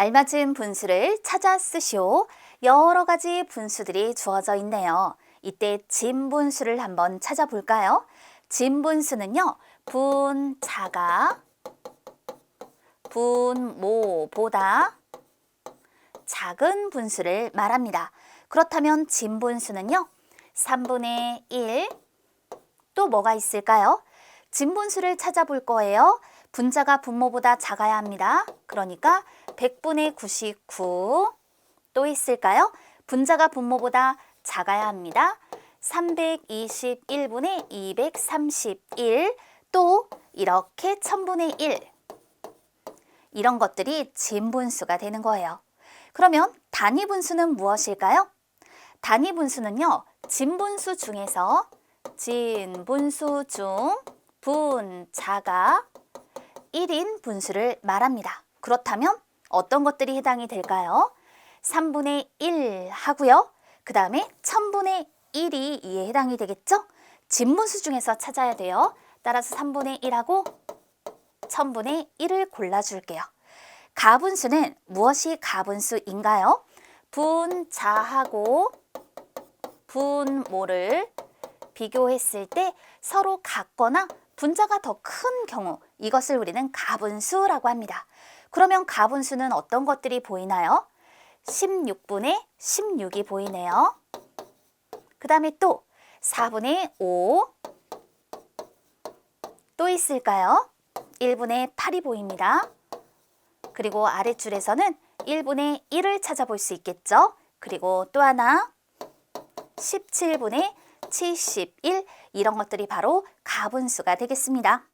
알맞은 분수를 찾아 쓰시오. 여러 가지 분수들이 주어져 있네요. 이때 진분수를 한번 찾아볼까요? 진분수는요, 분 자가 분모보다 작은 분수를 말합니다. 그렇다면 진분수는요, 3분의 1, 또 뭐가 있을까요? 진분수를 찾아볼 거예요. 분자가 분모보다 작아야 합니다. 그러니까 100분의 99. 또 있을까요? 분자가 분모보다 작아야 합니다. 321분의 231. 또 이렇게 1000분의 1. 이런 것들이 진분수가 되는 거예요. 그러면 단위 분수는 무엇일까요? 단위 분수는요, 진분수 중에서 진분수 중 분자가 1인 분수를 말합니다. 그렇다면 어떤 것들이 해당이 될까요? 3분의 1 하고요. 그 다음에 1000분의 1이 이에 해당이 되겠죠? 진분수 중에서 찾아야 돼요. 따라서 3분의 1하고 1000분의 1을 골라줄게요. 가분수는 무엇이 가분수인가요? 분자하고 분모를 비교했을 때 서로 같거나 분자가 더 큰 경우 이것을 우리는 가분수라고 합니다. 그러면 가분수는 어떤 것들이 보이나요? 16분의 16이 보이네요. 그 다음에 또 4분의 5, 또 있을까요? 1분의 8이 보입니다. 그리고 아랫줄에서는 1분의 1을 찾아볼 수 있겠죠? 그리고 또 하나 17분의 71 이런 것들이 바로 가분수가 되겠습니다.